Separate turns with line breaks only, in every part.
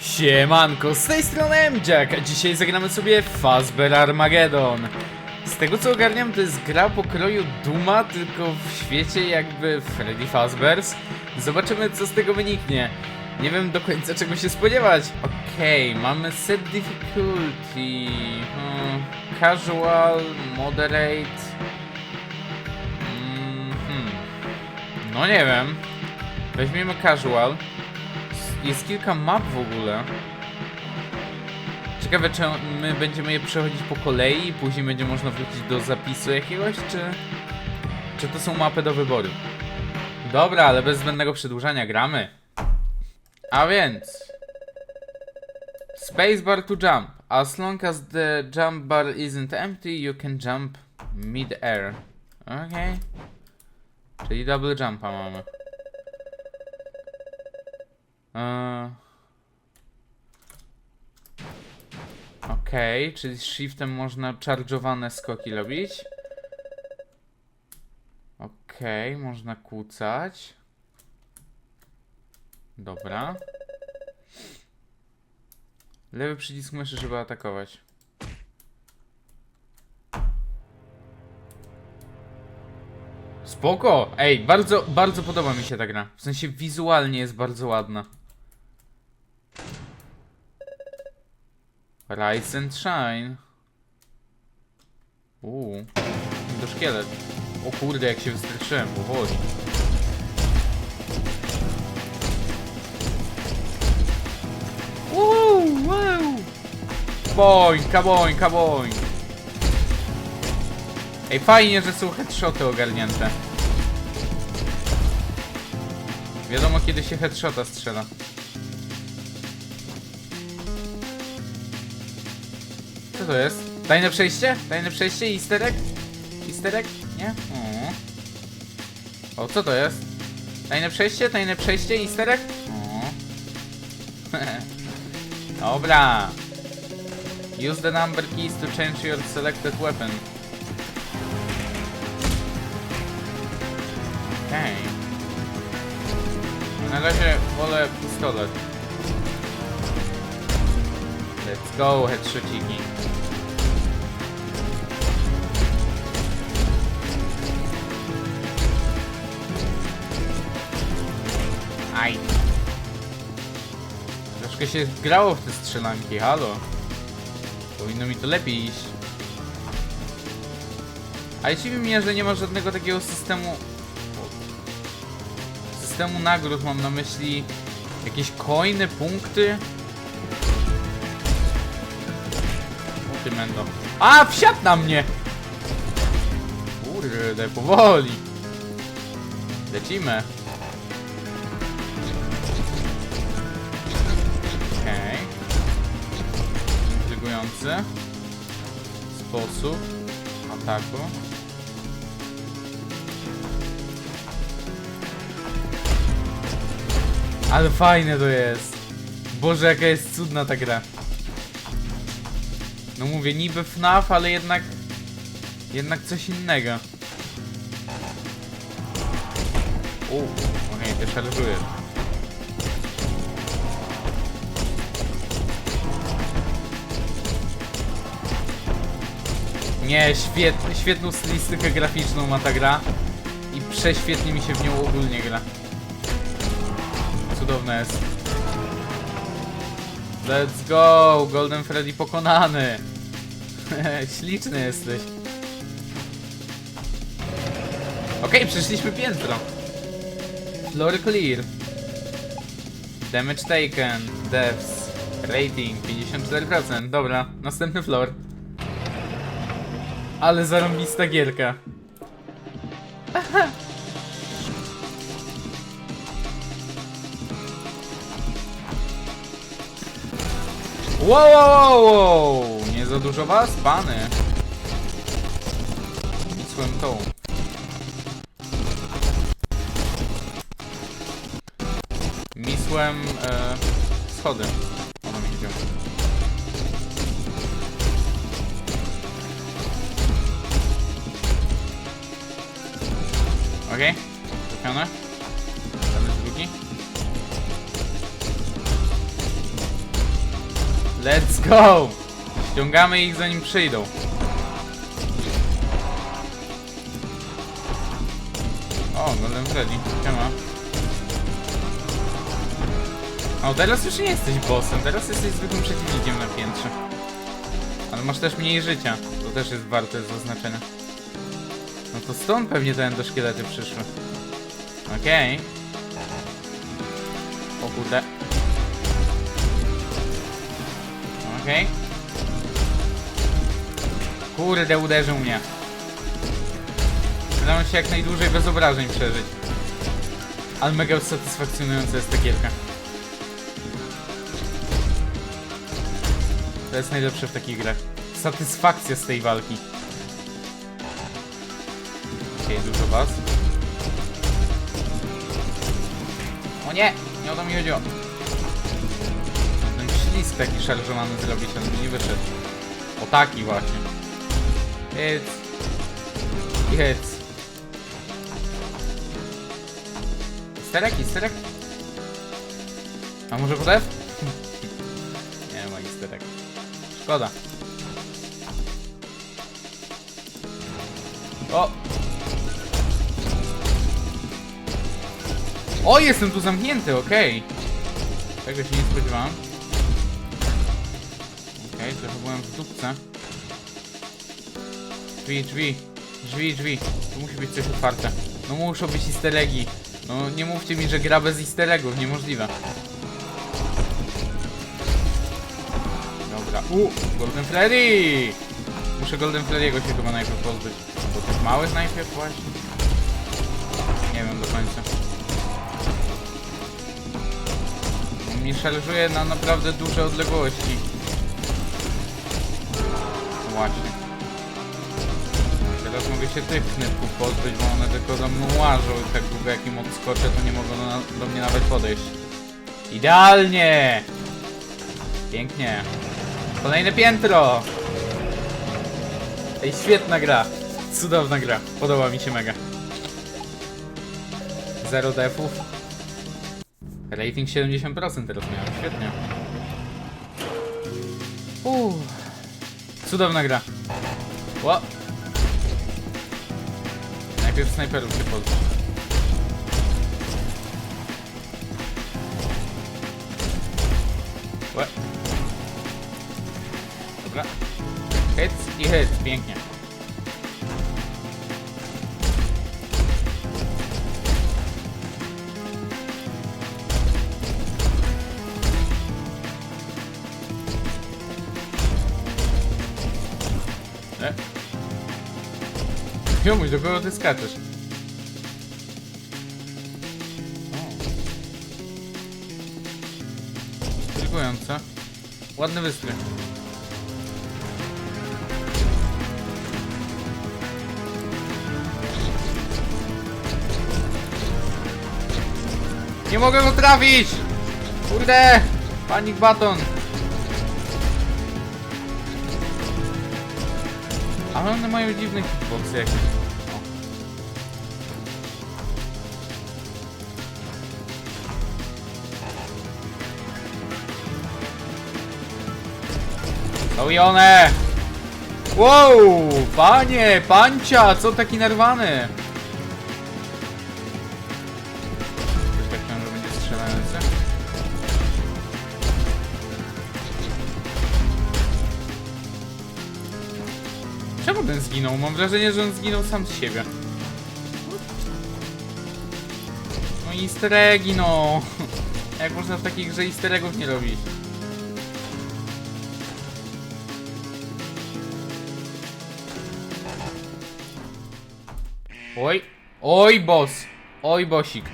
Siemanko, z tej strony Mjack, a dzisiaj zagramy sobie Fazbear Armageddon. Z tego co ogarniam, to jest gra pokroju Duma, tylko w świecie jakby Freddy Fazbear's. Zobaczymy co z tego wyniknie. Nie wiem do końca czego się spodziewać. Okej, mamy set difficulty. Hmm, casual, moderate. Mhm. No nie wiem. Weźmiemy casual. Jest kilka map w ogóle. Ciekawe, czy my będziemy je przechodzić po kolei i później będzie można wrócić do zapisu jakiegoś, czy... Czy to są mapy do wyboru? Dobra, ale bez zbędnego przedłużania gramy. A więc... Spacebar to jump. As long as the jump bar isn't empty, you can jump mid-air. Okej. Czyli double jumpa mamy. Okej, czyli z shiftem można charge'owane skoki robić. Okej, można kłócać. Dobra. Lewy przycisk myszy, żeby atakować. Spoko! Ej, bardzo, bardzo podoba mi się ta gra. W sensie wizualnie jest bardzo ładna. Rise and Shine. Uuu. Do szkielet. O kurde, jak się wystraszyłem, powoli. Uuu, wow. Boing, boing, boing. Ej, fajnie, że są headshoty ogarnięte. Wiadomo, kiedy się headshota strzela. To jest? Tajne przejście? Tajne przejście? Easter egg? Easter egg? Nie? O. o, co to jest? Tajne przejście? Tajne przejście? Easter egg? O. Dobra. Use the number keys to change your selected weapon. Okej. Na razie wolę pistolet. Let's go, headshotiki. Troszkę się grało w te strzelanki, halo. Powinno mi to lepiej iść. Ale dziwi mnie, że nie ma żadnego takiego systemu... Systemu nagród, mam na myśli... Jakieś coiny, punkty? O ty mendo. A, wsiadł na mnie! Kurde, powoli. Lecimy. Intrygujący sposób ataku. Ale fajne to jest. Boże, jaka jest cudna ta gra. No mówię, niby FNAF, ale jednak... Jednak coś innego. Uuu, okej, okay, szarżujesz. Nie, świet, świetną stylistykę graficzną ma ta gra. I prześwietnie mi się w nią ogólnie gra. Cudowne jest. Let's go! Golden Freddy pokonany! Śliczny jesteś. Okej, przeszliśmy piętro. Floor clear. Damage taken. Deaths. Rating 54%. Dobra, następny floor. Ale zarąbista gierka. Wow, wow, wow, wow! Nie za dużo was, pany. Misłem tą. Misłem e. Okej, trafione. Tam jest drugi. Let's go! Ściągamy ich zanim przyjdą. O, Golden Freddy, siema. O, teraz już nie jesteś bossem, teraz jesteś zwykłym przeciwnikiem na piętrze. Ale masz też mniej życia, to też jest warte zaznaczenia. To stąd pewnie te endoszkielety przyszły. Okej. O kurde. Okej. Kurde, uderzył mnie. Staram się jak najdłużej bez obrażeń przeżyć. Ale mega satysfakcjonująca jest ta gierka. To jest najlepsze w takich grach. Satysfakcja z tej walki. Okej, dużo was. O nie! Nie o to mi chodziło. Ten ślisk taki szarżowany zrobić, ale mi nie wyszedł. O taki właśnie. Jedz. Jedz. Sterek? Isterek? A może podew? nie ma isterek. Szkoda. O! O, jestem tu zamknięty, okej. Tego się nie spodziewałem. Okej, trochę byłem w dupce. Drzwi, drzwi, drzwi, drzwi. Tu musi być coś otwarte. No muszą być easter eggi. No nie mówcie mi, że gra bez easter eggów, niemożliwe. Dobra. U, Golden Freddy! Muszę Golden Freddy'ego się chyba najpierw pozbyć. Bo tych małych najpierw właśnie? Nie wiem do końca. Mi szarżuje na naprawdę duże odległości. No Właśnie. Teraz mogę się tych knypków pozbyć, bo one tylko do mną łażą i tak długo jak im odskoczę, to nie mogą na, do mnie nawet podejść. Idealnie! Pięknie. Kolejne piętro! Ej, świetna gra. Cudowna gra. Podoba mi się mega. Zero defów. Rating 70% teraz miałem. Świetnie. Uuu. Cudowna gra. Ło. Najpierw snajperów się pozbyć. Łe. Dobra. Hits i hits. Pięknie. Jomuś, do kogo ty skaczesz? Intrygujące. Ładny wystrój. Nie mogę go trafić! Kurde! Panik baton! Ale one mają dziwne hitboxy jakieś. O. To i one! Wow! Panie! Pancia! Co taki nerwany? Będzie. Czemu ten zginął? Mam wrażenie, że on zginął sam z siebie. No i no. Jak można w takich grze easter nie robić? Oj, oj boss, oj bosik.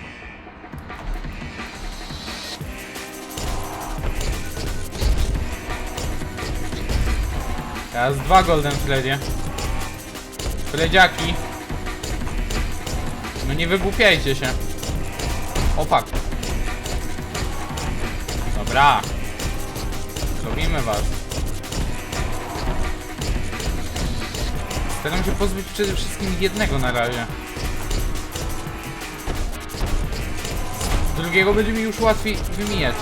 Teraz dwa Golden Freddy. Fredziaki. No nie wygłupiajcie się. O fuck. Dobra. Zrobimy was. Staram się pozbyć przede wszystkim jednego na razie. Drugiego będzie mi już łatwiej wymijać.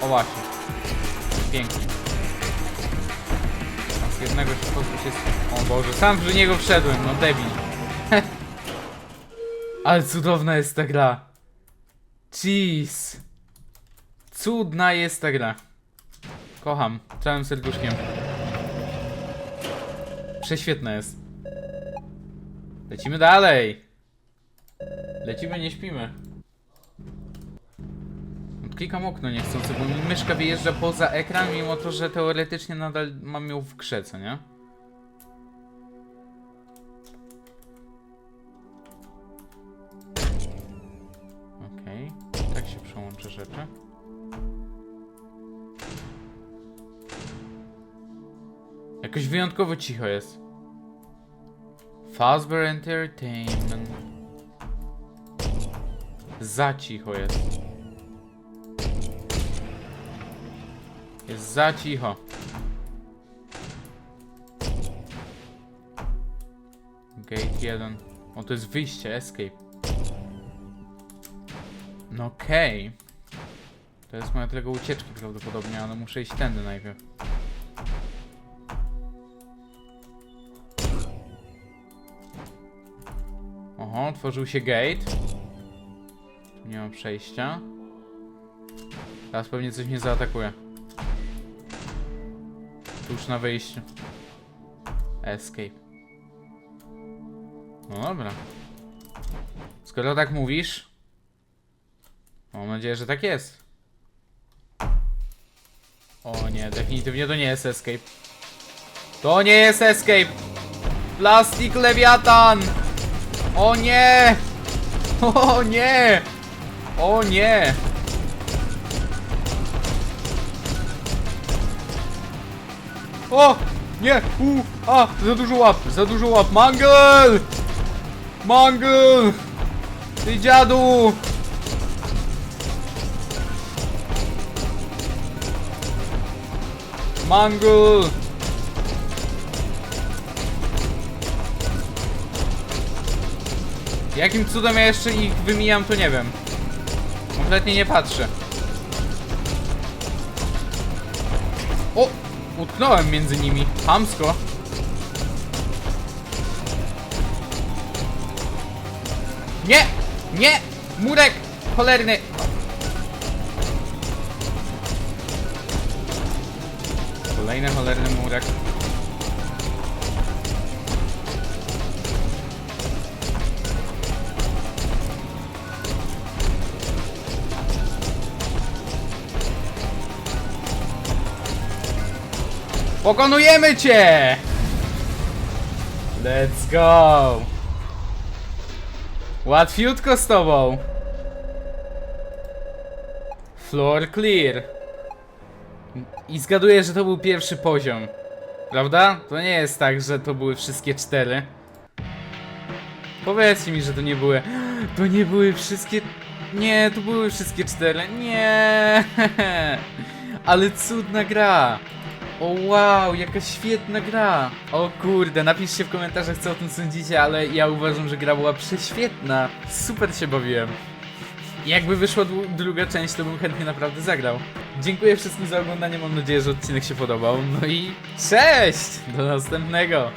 O właśnie. Pięknie. Jednego się pozbyć jest... O Boże, sam w niego wszedłem, no debil. Ale cudowna jest ta gra. Jeez. Cudna jest ta gra. Kocham, całym serduszkiem. Prześwietna jest. Lecimy dalej. Lecimy, nie śpimy. Klikam okno niechcący, bo mi myszka wyjeżdża poza ekran, mimo to, że teoretycznie nadal mam ją w grze, co nie? Okej, tak się przełączę rzeczy. Jakoś wyjątkowo cicho jest. Fazbear Entertainment. Za cicho jest. Jest za cicho. Gate 1. O, to jest wyjście, escape. No okej. To jest moja tego ucieczki prawdopodobnie, ale muszę iść tędy najpierw. Oho, otworzył się gate. Nie ma przejścia. Teraz pewnie coś mnie zaatakuje. Tuż na wyjściu. Escape. No dobra. Skoro tak mówisz, mam nadzieję, że tak jest. O nie, definitywnie to nie jest escape. To nie jest escape! Plastik lewiatan! O nie! O nie! O nie! O! Nie! U! A! Za dużo łap! Za dużo łap! Mangel! Mangel! Ty dziadu! Mangel! Jakim cudem ja jeszcze ich wymijam, to nie wiem. Kompletnie nie patrzę. O! Utknąłem między nimi. Hamsko. Nie! Nie! Murek! Cholerny! Kolejny cholerny murek. Pokonujemy cię! Let's go! Łatwiutko z tobą! Floor clear. I zgaduję, że to był pierwszy poziom. Prawda? To nie jest tak, że to były wszystkie cztery. Powiedzcie mi, że to nie były... To nie były wszystkie... Nie, to były wszystkie cztery. Nie! Ale cudna gra! O wow, jaka świetna gra! O kurde, napiszcie w komentarzach co o tym sądzicie, ale ja uważam, że gra była prześwietna. Super się bawiłem. Jakby wyszła dru- druga część, to bym chętnie naprawdę zagrał. Dziękuję wszystkim za oglądanie, mam nadzieję, że odcinek się podobał. No i cześć! Do następnego!